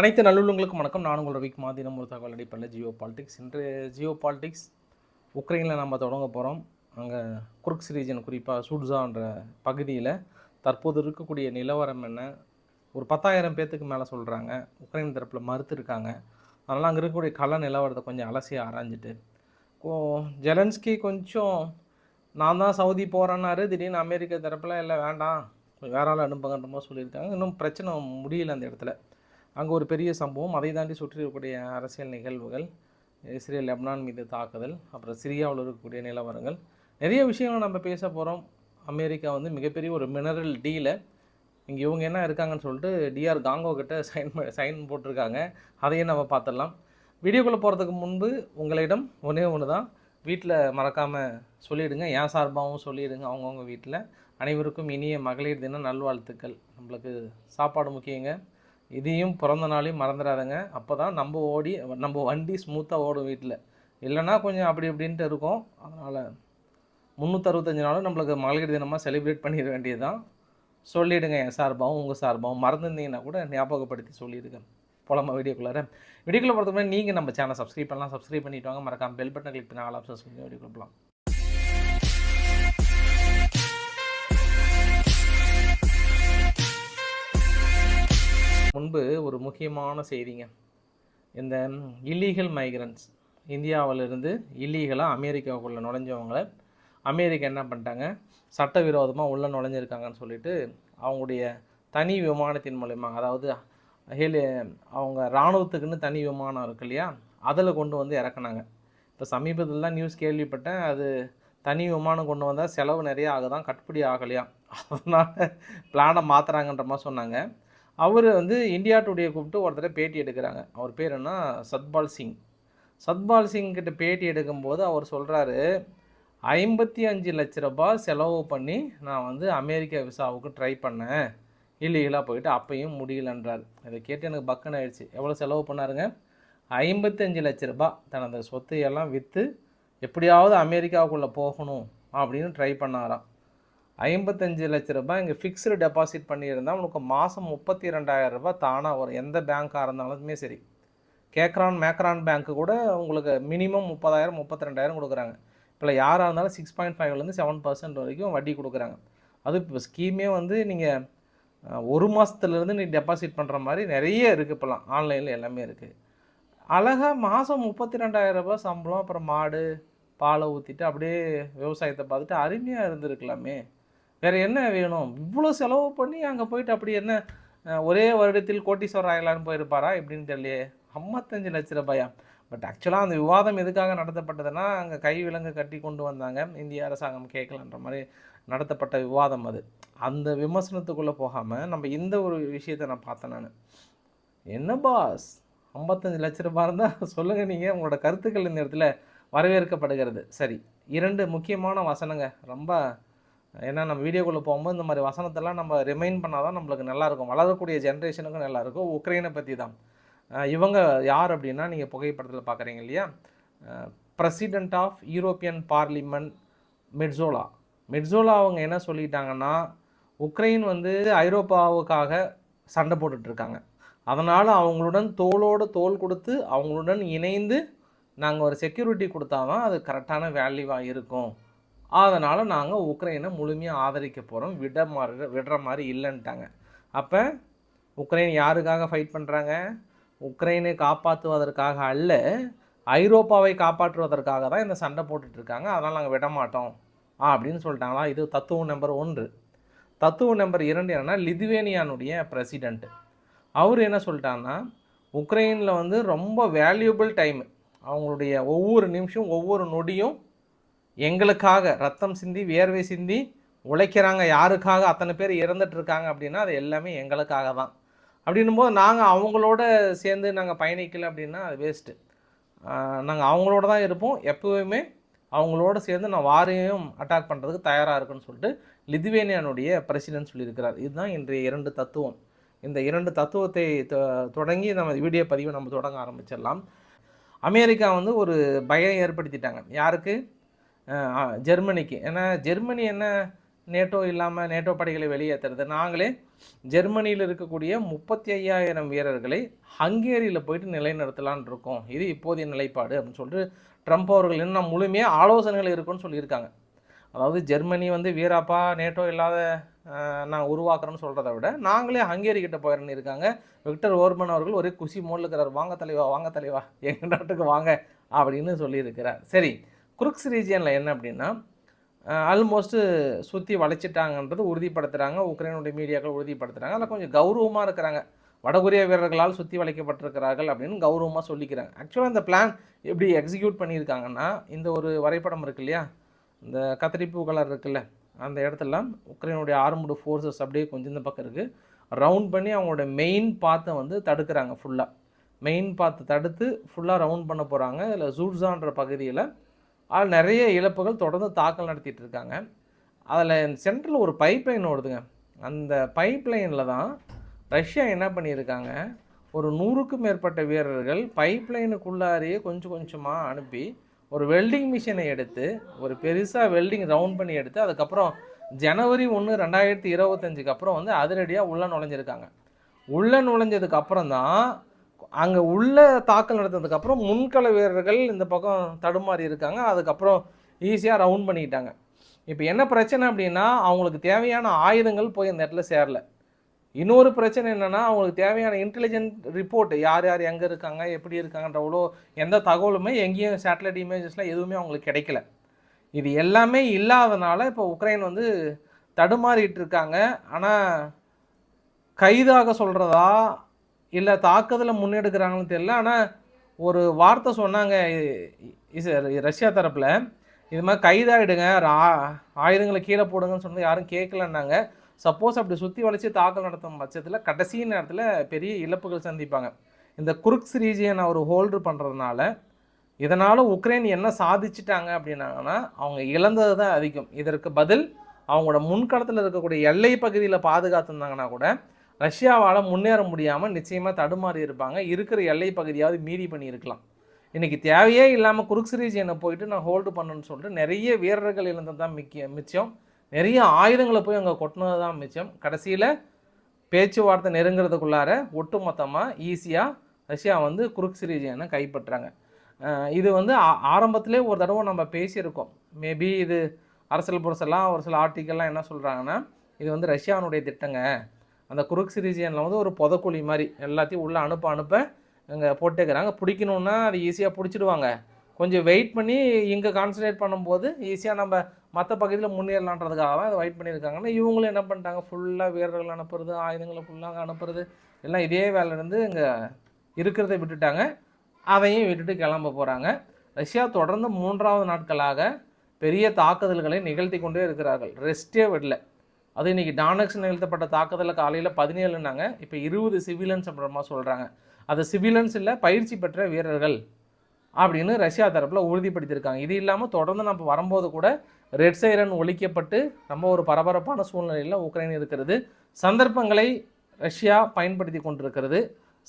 அனைத்து நல்லுள்ளங்களுக்கும் வணக்கம். நான் உங்கள் ரவிக் மாதினம் ஒரு தகவல் அடிப்படையில் ஜியோ பாலிடிக்ஸ். இன்று ஜியோ பாலிடிக்ஸ் உக்ரைனில் நம்ம தொடங்க போகிறோம் அங்கே குர்க்ஸ் ரீஜன் குறிப்பாக சூட்ஸான்ற பகுதியில் தற்போது இருக்கக்கூடிய நிலவரம் என்ன? ஒரு பத்தாயிரம் பேர்த்துக்கு மேலே சொல்கிறாங்க உக்ரைன் தரப்பில் மறுத்துருக்காங்க அதனால் அங்கே இருக்கக்கூடிய கள நிலவரத்தை கொஞ்சம் அலசி ஆராய்ஞ்சிட்டு. ஜெலன்ஸ்கி கொஞ்சம் நான் தான் சவுதி போகிறேன்னாரு திடீர்னு அமெரிக்க தரப்பில் இல்லை வேண்டாம். வேற ஆள் அனுப்புங்கன்ற மாதிரி சொல்லியிருக்காங்க. இன்னும் பிரச்சனை முடியல அந்த இடத்துல. அங்கே ஒரு பெரிய சம்பவம். அதை தாண்டி சுற்றி இருக்கக்கூடிய அரசியல் நிகழ்வுகள் இஸ்ரேல் லெபனான் மீது தாக்குதல் அப்புறம் சிரியாவில் இருக்கக்கூடிய நிலவரங்கள். நிறைய விஷயங்கள் நம்ம பேச போகிறோம் அமெரிக்கா வந்து மிகப்பெரிய ஒரு மினரல் டீலை. இங்கே இவங்க என்ன இருக்காங்கன்னு சொல்லிட்டு டிஆர் காங்கோ கிட்ட சைன் சைன் போட்டிருக்காங்க. அதையும் நம்ம பார்த்துடலாம் வீடியோக்குள்ளே போகிறதுக்கு முன்பு உங்களிடம் ஒன்றே ஒன்று தான் வீட்டில் மறக்காமல் சொல்லிவிடுங்க என் சார்பாகவும் சொல்லிவிடுங்க அவங்கவுங்க வீட்டில் அனைவருக்கும் இனிய மகளிர் தின நல்வாழ்த்துக்கள். நம்மளுக்கு சாப்பாடு முக்கியங்க. இதையும் பிறந்த நாளையும் மறந்துடாதங்க. அப்போ தான் நம்ம ஓடி நம்ம வண்டி ஸ்மூத்தாக ஓடும் வீட்டில் இல்லைன்னா கொஞ்சம் அப்படி இப்படின்ட்டு இருக்கும். அதனால் முந்நூற்றறுபத்தஞ்சு நாளும் நம்மளுக்கு மகளிர் தினமாக செலிப்ரேட் பண்ணிட வேண்டியது தான் சொல்லிவிடுங்க என் சார்பாகவும் உங்கள் சார்பாகவும் மறந்துருந்தீங்கன்னா கூட ஞாபகப்படுத்தி சொல்லிடுங்க. போலாமா வீடியோக்குள்ளார? வீடியோக்குள்ளே பொறுத்த நீங்கள் நம்ம சேனல் சப்ஸ்கிரைப் பண்ணலாம். சப்ஸ்கிரைப் பண்ணிவிட்டு வாங்க. மறக்காமல் பெல் பட்டனை கிளிக் பண்ணி ஆல் ஆப்ஷன்ஸ் வீடியோ போகலாம் முன்பு ஒரு முக்கியமான செய்திங்க. இந்த இல்லீகல் மைக்ரன்ஸ் இந்தியாவிலிருந்து இல்லீகலாக அமெரிக்காவுக்குள்ளே நுழைஞ்சவங்கள அமெரிக்கா என்ன பண்ணிட்டாங்க? சட்டவிரோதமாக உள்ளே நுழைஞ்சிருக்காங்கன்னு சொல்லிட்டு அவங்களுடைய தனி விமானத்தின் மூலயமா அதாவது ஹெலி அவங்க இராணுவத்துக்குன்னு தனி விமானம் இருக்கு இல்லையா? அதில் கொண்டு வந்து இறக்குனாங்க. இப்போ சமீபத்தில் தான் நியூஸ் கேள்விப்பட்டேன். அது தனி விமானம் கொண்டு வந்தால் செலவு நிறைய ஆகுதான் கட்டுப்படி ஆகலையா? அதனால் பிளானை மாற்றுறாங்கன்ற மாதிரி சொன்னாங்க. அவர் வந்து இந்தியா டுடே கூப்பிட்டு ஒருத்தர் பேட்டி எடுக்கிறாங்க. அவர் பேர் என்ன? சத்பால் சிங். சத்பால் சிங் கிட்ட பேட்டி எடுக்கும்போது அவர் சொல்கிறாரு ஐம்பத்தி அஞ்சு லட்ச ரூபாய் செலவு பண்ணி நான் வந்து அமெரிக்கா விசாவுக்கு ட்ரை பண்ணேன். இல்லீகலாக போயிட்டு அப்பையும் முடியலன்றார். இதை கேட்டு எனக்கு பக்கன் ஆயிடுச்சு. எவ்வளோ செலவு பண்ணாருங்க? ஐம்பத்தஞ்சு லட்ச ரூபாய் தனது சொத்து எல்லாம் விற்று எப்படியாவது அமெரிக்காவுக்குள்ளே போகணும் அப்படின்னு ட்ரை பண்ணாராம். ஐம்பத்தஞ்சு லட்ச ரூபாய் இங்கே ஃபிக்ஸ்டு டெபாசிட் பண்ணியிருந்தா உனக்கு மாதம் முப்பத்தி ரெண்டாயிரம் ரூபாய் தானாக வரும். எந்த பேங்க்காக இருந்தாலுமே சரி. கேக்ரான் மேக்ரான் பேங்க்கு கூட உங்களுக்கு மினிமம் முப்பதாயிரம் முப்பத்தி ரெண்டாயிரம் கொடுக்குறாங்க. இப்போ யாராக இருந்தாலும் சிக்ஸ் பாயிண்ட் ஃபைவ்லேருந்து செவன் பர்சன்ட் வரைக்கும் வட்டி கொடுக்குறாங்க. அது இப்போ ஸ்கீமே வந்து நீங்கள் ஒரு மாதத்துலேருந்து நீ டெபாசிட் பண்ணுற மாதிரி நிறைய இருக்குது இப்போலாம் ஆன்லைனில் எல்லாமே இருக்குது அழகாக மாதம் முப்பத்தி ரெண்டாயிரம் ரூபாய் சம்பளம் அப்புறம் மாடு பாலை ஊற்றிட்டு அப்படியே விவசாயத்தை பார்த்துட்டு அருமையாக இருந்திருக்கலாமே. வேறு என்ன வேணும்? இவ்வளோ செலவு பண்ணி அங்கே போயிட்டு அப்படி என்ன ஒரே வருடத்தில் கோட்டீஸ்வரர் ஆகலான்னு போயிருப்பாரா எப்படின்னு தெரியலையே. ஐம்பத்தஞ்சு லட்ச ரூபாயா? பட் ஆக்சுவலாக அந்த விவாதம் எதுக்காக நடத்தப்பட்டதுன்னா அங்கே கை விலங்கு கட்டி கொண்டு வந்தாங்க. இந்திய அரசாங்கம் கேட்கலன்ற மாதிரி நடத்தப்பட்ட விவாதம் அது. அந்த விமர்சனத்துக்குள்ளே போகாமல் நம்ம இந்த ஒரு விஷயத்தை நான் பார்த்தேன் நான். என்ன பாஸ் ஐம்பத்தஞ்சு லட்ச ரூபாய் இருந்தால் சொல்லுங்கள் நீங்கள் உங்களோட கருத்துக்கள் இந்த இடத்துல வரவேற்கப்படுகிறது. சரி இரண்டு முக்கியமான வசனங்க. ரொம்ப ஏன்னா நம்ம வீடியோக்குள்ளே போகும்போது இந்த மாதிரி வசனத்தெல்லாம் நம்ம ரிமைண்ட் பண்ணால் தான் நம்மளுக்கு நல்லாயிருக்கும். வளரக்கூடிய ஜென்ரேஷனுக்கும் நல்லாயிருக்கும். உக்ரைனை பற்றி தான் இவங்க யார் அப்படின்னா நீங்கள் புகைப்படத்தில் பார்க்குறீங்க இல்லையா? President of European parliament Metsola Metsola அவங்க என்ன சொல்லிட்டாங்கன்னா உக்ரைன் வந்து ஐரோப்பாவுக்காக சண்டை போட்டுட்ருக்காங்க. அதனால் அவங்களுடன் தோளோடு தோல் கொடுத்து அவங்களுடன் இணைந்து நாங்கள் ஒரு செக்யூரிட்டி கொடுத்தா தான் அது கரெக்டான வேல்யூவாக இருக்கும். அதனால் நாங்கள் உக்ரைனை முழுமையாக ஆதரிக்க போகிறோம் விட மாதிரி விடுற மாதிரி இல்லைன்ட்டாங்க. அப்போ உக்ரைன் யாருக்காக ஃபைட் பண்ணுறாங்க உக்ரைனை காப்பாற்றுவதற்காக அல்ல ஐரோப்பாவை காப்பாற்றுவதற்காக தான் இந்த சண்டை போட்டுட்ருக்காங்க அதனால் நாங்கள் விட மாட்டோம். அப்படின்னு சொல்லிட்டாங்களா? இது தத்துவம் நம்பர் ஒன்று. தத்துவம் நம்பர் இரண்டு என்னன்னா லிதுவேனியானுடைய பிரசிடெண்ட்டு அவர் என்ன சொல்லிட்டாங்கன்னா உக்ரைனில் வந்து ரொம்ப வேல்யூபிள் டைமு அவங்களுடைய ஒவ்வொரு நிமிஷம் ஒவ்வொரு நொடியும் எங்களுக்காக ரத்தம் சிந்தி வியர்வை சிந்தி உழைக்கிறாங்க. யாருக்காக அத்தனை பேர் இறந்துட்டு இருக்காங்க அப்படின்னா அது எல்லாமே எங்களுக்காக தான் அப்படின்னும் போது நாங்கள் அவங்களோட சேர்ந்து நாங்கள் பயணிக்கலை அப்படின்னா அது வேஸ்ட்டு நாங்கள் அவங்களோட தான் இருப்போம். எப்போவுமே அவங்களோட சேர்ந்து நான் வாரையும் அட்டாக் பண்ணுறதுக்கு தயாராக இருக்குன்னு சொல்லிட்டு லிதுவேனியானுடைய பிரசிடென்ட் சொல்லியிருக்கிறார். இதுதான் இன்றைய இரண்டு தத்துவம். இந்த இரண்டு தத்துவத்தை தொ- தொடங்கி நம்ம வீடியோ பதிவை நம்ம தொடங்க ஆரம்பிச்சிடலாம். அமெரிக்கா வந்து ஒரு பயம் ஏற்படுத்திட்டாங்க. யாருக்கு? ஜெர்மனிக்கு. ஏன்னா ஜெர்மனி என்ன நேட்டோ இல்லாமல் நேட்டோ படைகளை வெளியேற்றுறது நாங்களே ஜெர்மனியில் இருக்கக்கூடிய முப்பத்தி ஐயாயிரம் வீரர்களை ஹங்கேரியில் போயிட்டு நிலைநிறுத்தலான் இருக்கோம். இது இப்போதைய நிலைப்பாடு அப்படின்னு சொல்லிட்டு ட்ரம்ப் அவர்கள் இன்னும் முழுமையாக ஆலோசனைகள் இருக்குன்னு சொல்லியிருக்காங்க. அதாவது ஜெர்மனி வந்து வீராப்பா நேட்டோ இல்லாத நான் உருவாக்குறேன்னு சொல்கிறத விட நாங்களே ஹங்கேரி கிட்ட போயிடணும் இருக்காங்க. விக்டர் ஓர்மன் அவர்கள் ஒரே குஷி மோல் இருக்கிறார். வாங்க தலைவா வாங்க தலைவா எங்கள் நாட்டுக்கு வாங்க அப்படின்னு சொல்லியிருக்கிறார். சரி குருக்ஸ் ரீஜியனில் என்ன அப்படின்னா ஆல்மோஸ்ட்டு சுற்றி வளைச்சிட்டாங்கன்றது உறுதிப்படுத்துகிறாங்க உக்ரைனுடைய மீடியாக்கள் உறுதிப்படுத்துகிறாங்க அதில் கொஞ்சம் கௌரவமாக இருக்கிறாங்க. வடகொரிய வீரர்களால் சுற்றி வளைக்கப்பட்டிருக்கிறார்கள் அப்படின்னு கௌரவமாக சொல்லிக்கிறாங்க. ஆக்சுவலாக இந்த பிளான் எப்படி எக்ஸிக்யூட் பண்ணியிருக்காங்கன்னா இந்த ஒரு வரைபடம் இருக்கு இல்லையா? இந்த கத்திரிப்பூ கலர் இருக்குல்ல அந்த இடத்துல உக்ரைனுடைய ஆர்முடு ஃபோர்ஸஸ் அப்படியே கொஞ்சம் இந்த பக்கம் இருக்குது ரவுண்ட் பண்ணி அவங்களோட மெயின் பாத்தை வந்து தடுக்கிறாங்க ஃபுல்லாக மெயின் பாத்தை தடுத்து ஃபுல்லாக ரவுண்ட் பண்ண போகிறாங்க இதில் ஜூட்ஸான்ற பகுதியில் ஆனால் நிறைய இழப்புகள் தொடர்ந்து தாக்கல் நடத்திட்டு இருக்காங்க அதில் சென்ட்ரல் ஒரு பைப் லைன் ஓடுதுங்க. அந்த பைப் லைனில் தான் ரஷ்யா என்ன பண்ணியிருக்காங்க? ஒரு நூறுக்கும் மேற்பட்ட வீரர்கள் பைப் லைனுக்குள்ளாரையே கொஞ்சம் கொஞ்சமாக அனுப்பி ஒரு வெல்டிங் மிஷினை எடுத்து ஒரு பெருசாக வெல்டிங் ரவுண்ட் பண்ணி எடுத்து அதுக்கப்புறம் ஜனவரி ஒன்று ரெண்டாயிரத்தி இருபத்தஞ்சுக்கு அப்புறம் வந்து அதிரடியாக உள்ளே நுழைஞ்சிருக்காங்க. உள்ளே நுழைஞ்சதுக்கு அப்புறம் தான் அங்கே உள்ள தாக்கல் நடந்ததுக்கப்புறம் முன்கள வீரர்கள் இந்த பக்கம் தடுமாறி இருக்காங்க. அதுக்கப்புறம் ஈஸியாக ரவுண்ட் பண்ணிக்கிட்டாங்க. இப்போ என்ன பிரச்சனை அப்படின்னா அவங்களுக்கு தேவையான ஆயுதங்கள் போய் அந்த இடத்துல சேரல. இன்னொரு பிரச்சனை என்னென்னா அவங்களுக்கு தேவையான இன்டெலிஜென்ட் ரிப்போர்ட் யார் யார் எங்கே இருக்காங்க எப்படி இருக்காங்கன்ற அவ்வளோ எந்த தகவலுமே எங்கேயும் சேட்டலைட் இமேஜஸ்லாம் எதுவுமே அவங்களுக்கு கிடைக்கல. இது எல்லாமே இல்லாதனால இப்போ உக்ரைன் வந்து தடுமாறிட்டு இருக்காங்க. ஆனால் கைதாக சொல்கிறதா இல்லை தாக்குதலை முன்னெடுக்கிறாங்கன்னு தெரியல. ஆனால் ஒரு வார்த்தை சொன்னாங்க ரஷ்யா தரப்பில். இது மாதிரி கைதாயிடுங்க ஆயுதங்களை கீழே போடுங்கன்னு சொன்னது யாரும் கேட்கலன்னாங்க. சப்போஸ் அப்படி சுற்றி வளைச்சி தாக்கல் நடத்தும் பட்சத்தில் கடைசி நேரத்தில் பெரிய இழப்புகள் சந்திப்பாங்க. இந்த குருக்ஸ் ரீஜியன் அவர் ஹோல்டு பண்ணுறதுனால இதனால் உக்ரைன் என்ன சாதிச்சிட்டாங்க அப்படின்னாங்கன்னா அவங்க இழந்தது தான் அதிகம். இதற்கு பதில் அவங்களோட முன்களத்தில் இருக்கக்கூடிய எல்லை பகுதியில் பாதுகாத்துருந்தாங்கன்னா கூட ரஷ்யாவால் முன்னேற முடியாமல் நிச்சயமாக தடுமாறி இருப்பாங்க. இருக்கிற எல்லை பகுதியாவது மீறி பண்ணியிருக்கலாம். இன்றைக்கி தேவையே இல்லாமல் குருக்ஸ் என்னை போயிட்டு நான் ஹோல்டு பண்ணணும்னு சொல்லிட்டு நிறைய வீரர்கள் இழந்தது தான் மிக்க மிச்சம். நிறைய ஆயுதங்களை போய் அங்கே கொட்டினது தான் மிச்சம். கடைசியில் பேச்சுவார்த்தை நெருங்கிறதுக்குள்ளார ஒட்டுமொத்தமாக ஈஸியாக ரஷ்யா வந்து குருக்ஸ் ரீஜியனை கைப்பற்றுறாங்க இது வந்து ஆ- ஆரம்பத்திலே ஒரு தடவை நம்ம பேசியிருக்கோம். மேபி இது அரசியல் புரசெல்லாம் ஒரு சில ஆர்டிக்கல்லாம் என்ன சொல்கிறாங்கன்னா இது வந்து ரஷ்யாவினுடைய திட்டங்க. அந்த குருக்ஸ் ரீஜியனில் வந்து ஒரு புதக்குழி மாதிரி எல்லாத்தையும் உள்ளே அனுப்ப அனுப்ப இங்கே போட்டுக்கிறாங்க. பிடிக்கணுன்னா அது ஈஸியாக பிடிச்சிடுவாங்க. கொஞ்சம் வெயிட் பண்ணி இங்கே கான்சன்ட்ரேட் பண்ணும்போது ஈஸியாக நம்ம மற்ற பகுதியில் முன்னேறலான்றதுக்காக தான் அதை வெயிட் பண்ணியிருக்காங்கன்னா இவங்களும் என்ன பண்ணிட்டாங்க? ஃபுல்லாக வீரர்கள் அனுப்புறது ஆயுதங்களை ஃபுல்லாக அனுப்புறது எல்லாம் இதே வேலையிலேருந்து இங்கே இருக்கிறத விட்டுட்டாங்க. அதையும் விட்டுட்டு கிளம்ப போகிறாங்க ரஷ்யா தொடர்ந்து மூன்றாவது நாட்களாக பெரிய தாக்குதல்களை நிகழ்த்தி கொண்டே இருக்கிறார்கள். ரெஸ்ட்டே விடல. அது இன்னைக்கு டானக்ஸ் நிகழ்த்தப்பட்ட தாக்குதலில் காலையில் பதினேழுனாங்க இப்போ இருபது சிவிலன்ஸ் அப்புறமா சொல்கிறாங்க அது சிவிலன்ஸ் இல்லை பயிற்சி பெற்ற வீரர்கள் அப்படின்னு ரஷ்யா தரப்பில் உறுதிப்படுத்தியிருக்காங்க. இது இல்லாமல் தொடர்ந்து நம்ம வரும்போது கூட ரெட் சைரன் ஒழிக்கப்பட்டு ரொம்ப ஒரு பரபரப்பான சூழ்நிலையில் உக்ரைன் இருக்கிறது. சந்தர்ப்பங்களை ரஷ்யா பயன்படுத்தி கொண்டிருக்கிறது.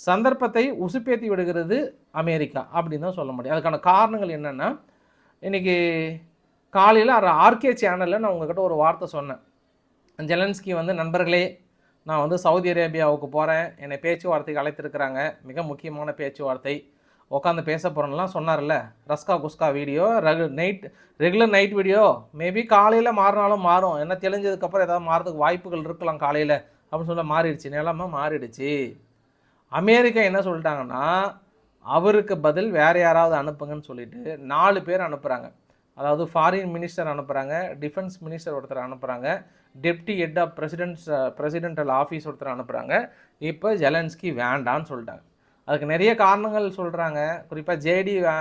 சந்தர்ப்பத்தை உசுப்பேத்தி விடுகிறது அமெரிக்கா அப்படின்னு தான் சொல்ல முடியும். அதுக்கான காரணங்கள் என்னென்னா இன்றைக்கி காலையில் ஆர்கே சேனலில் நான் உங்ககிட்ட ஒரு வார்த்தை சொன்னேன். ஜெலன்ஸ்கி வந்து நண்பர்களே நான் வந்து சவுதி அரேபியாவுக்கு போகிறேன் என்னை பேச்சுவார்த்தைக்கு அழைத்திருக்கிறாங்க. மிக முக்கியமான பேச்சுவார்த்தை. உட்காந்து பேச போகிறேன்லாம் சொன்னார்ல. ரஸ்கா குஸ்கா video ரெகு night regular night video. Maybe காலையில் மாறினாலும் மாறும். என்ன தெளிஞ்சதுக்கப்புறம் ஏதாவது மாறதுக்கு வாய்ப்புகள் இருக்கலாம் காலையில். அப்படின்னு சொல்ல மாறிடுச்சு. நிலமை மாறிடுச்சு. அமெரிக்கா என்ன சொல்லிட்டாங்கன்னா அவருக்கு பதில் வேறு யாராவது அனுப்புங்கன்னு சொல்லிட்டு நாலு பேர் அனுப்புகிறாங்க அதாவது ஃபாரின் மினிஸ்டர் அனுப்புகிறாங்க டிஃபென்ஸ் மினிஸ்டர் ஒருத்தர் அனுப்புகிறாங்க deputy head of presidents presidential office ஒருத்தர் அனுப்புகிறாங்க இப்போ ஜெலன்ஸ்கி வேண்டான்னு சொல்லிட்டாங்க. அதுக்கு நிறைய காரணங்கள் சொல்கிறாங்க குறிப்பாக ஜேடி வே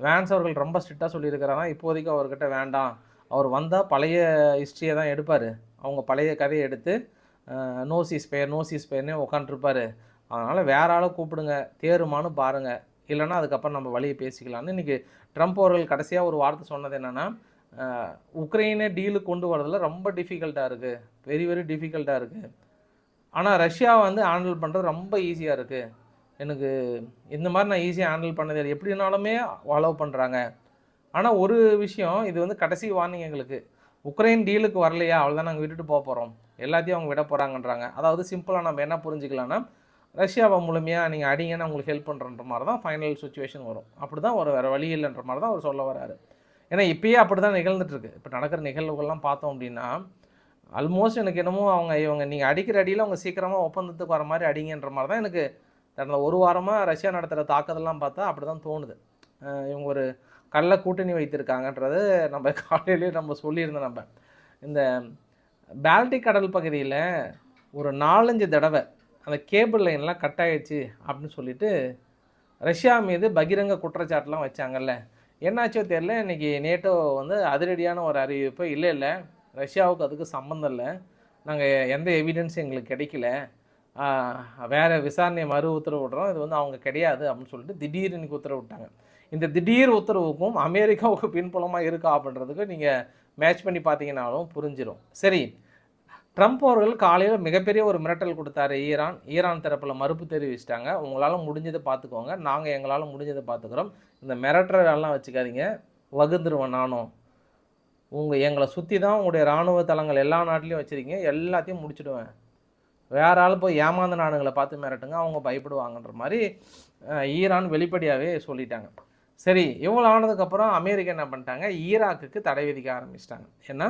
வேன்ஸ் அவர்கள் ரொம்ப ஸ்ட்ரிக்டாக சொல்லியிருக்கிறாங்க இப்போதைக்கு அவர்கிட்ட வேண்டாம். அவர் வந்தால் பழைய ஹிஸ்ட்ரியை தான் எடுப்பார். அவங்க பழைய கதையை எடுத்து நோசிஸ் பேர் நோசிஸ் பேர்னே உட்காந்துருப்பாரு அதனால் வேற ஆளை கூப்பிடுங்க தேருமானு பாருங்கள் இல்லைன்னா அதுக்கப்புறம் நம்ம வழியை பேசிக்கலாம்னு. இன்றைக்கி ட்ரம்ப் அவர்கள் கடைசியாக ஒரு வார்த்தை சொன்னது என்னென்னா உக்ரைனை டீலு கொண்டு வரதில் ரொம்ப டிஃபிகல்ட்டாக இருக்குது வெரி வெரி டிஃபிகல்ட்டாக இருக்குது ஆனால் ரஷ்யா வந்து ஹேண்டில் பண்ணுறது ரொம்ப ஈஸியாக இருக்குது எனக்கு இந்த மாதிரி நான் ஈஸியாக ஹேண்டில் பண்ணது எப்படினாலுமே அலோவ் பண்ணுறாங்க ஆனால் ஒரு விஷயம் இது வந்து கடைசி வார்னிங் எங்களுக்கு. உக்ரைன் டீலுக்கு வரலையா? அவ்வளோதான் நாங்கள் விட்டுட்டு போக போகிறோம் எல்லாத்தையும் அவங்க விட போகிறாங்கன்றாங்க அதாவது சிம்பிளாக நம்ம என்ன புரிஞ்சுக்கலாம்னா ரஷ்யாவை மூலமையாக நீங்கள் அடிங்க நான் உங்களுக்கு ஹெல்ப் பண்ணுறன்ற மாதிரி தான் ஃபைனல் சுச்சுவேஷன் வரும். அப்படி தான் ஒரு வேறு வழி இல்லைன்ற மாதிரி தான் அவர் சொல்ல வராரு. ஏன்னா இப்பயே அப்படி தான் நிகழ்ந்துட்டுருக்கு. இப்போ நடக்கிற நிகழ்வுகள்லாம் பார்த்தோம் அப்படின்னா ஆல்மோஸ்ட் எனக்கு என்னமோ அவங்க இவங்க நீங்கள் அடிக்கிற அடியில் அவங்க சீக்கிரமாக ஒப்பந்தத்துக்கு வர மாதிரி அடிங்கன்ற மாதிரி தான் எனக்கு கடந்த ஒரு வாரமாக ரஷ்யா நடத்துகிற தாக்கதெல்லாம் பார்த்தா அப்படி தான் தோணுது இவங்க ஒரு கள்ள கூட்டணி வைத்திருக்காங்கன்றது நம்ம காலையிலேயே நம்ம சொல்லியிருந்தோம் நம்ம. இந்த பால்டிக் கடல் பகுதியில் ஒரு நாலஞ்சு தடவை அந்த கேபிள் லைன்லாம் கட் ஆகிடுச்சு அப்படின்னு சொல்லிட்டு ரஷ்யா மீது பகிரங்க குற்றச்சாட்டுலாம் வச்சாங்கல்ல. என்னாச்சோ தெரியல. இன்றைக்கி நேட்டோ வந்து அதிரடியான ஒரு அறிவிப்பு. இல்லை இல்லை. ரஷ்யாவுக்கு அதுக்கு சம்மந்தம் இல்லை. நாங்கள் எந்த எவிடன்ஸும் எங்களுக்கு கிடைக்கல. வேறு வேற விசாரணையை மறு உத்தரவு விடுறோம். இது வந்து அவங்க கிடையாது அப்படின்னு சொல்லிட்டு திடீர் இன்னைக்கு உத்தரவு விட்டாங்க. இந்த திடீர் உத்தரவுக்கும் அமெரிக்காவுக்கு பின்புலமாக இருக்கா அப்படின்றதுக்கு நீங்கள் மேட்ச் பண்ணி பார்த்தீங்கன்னாலும் புரிஞ்சிடும் சரி ட்ரம்ப் அவர்கள் காலையில் மிகப்பெரிய ஒரு மிரட்டல் கொடுத்தாரு ஈரான். ஈரான் தரப்பில் மறுப்பு தெரிவிச்சிட்டாங்க. உங்களால் முடிஞ்சதை பார்த்துக்கோங்க நாங்கள் எங்களால் முடிஞ்சதை பார்த்துக்குறோம் இந்த மிரட்டுறதெல்லாம் வச்சுக்காதீங்க. வகுந்துருவேன் நானும். உங்கள் எங்களை சுற்றி தான் உங்களுடைய இராணுவ தளங்கள் எல்லா நாட்டிலையும் வச்சுருக்கீங்க. எல்லாத்தையும் முடிச்சுடுவேன். வேற ஆள் போய் ஏமாந்த நாடுகளை பார்த்து மிரட்டுங்க. அவங்க பயப்படுவாங்கன்ற மாதிரி ஈரான் வெளிப்படையாகவே சொல்லிட்டாங்க. சரி இவ்வளோ ஆனதுக்கப்புறம் அமெரிக்கா என்ன பண்ணிட்டாங்க? ஈராக்குக்கு தடை விதிக்க ஆரம்பிச்சிட்டாங்க. ஏன்னா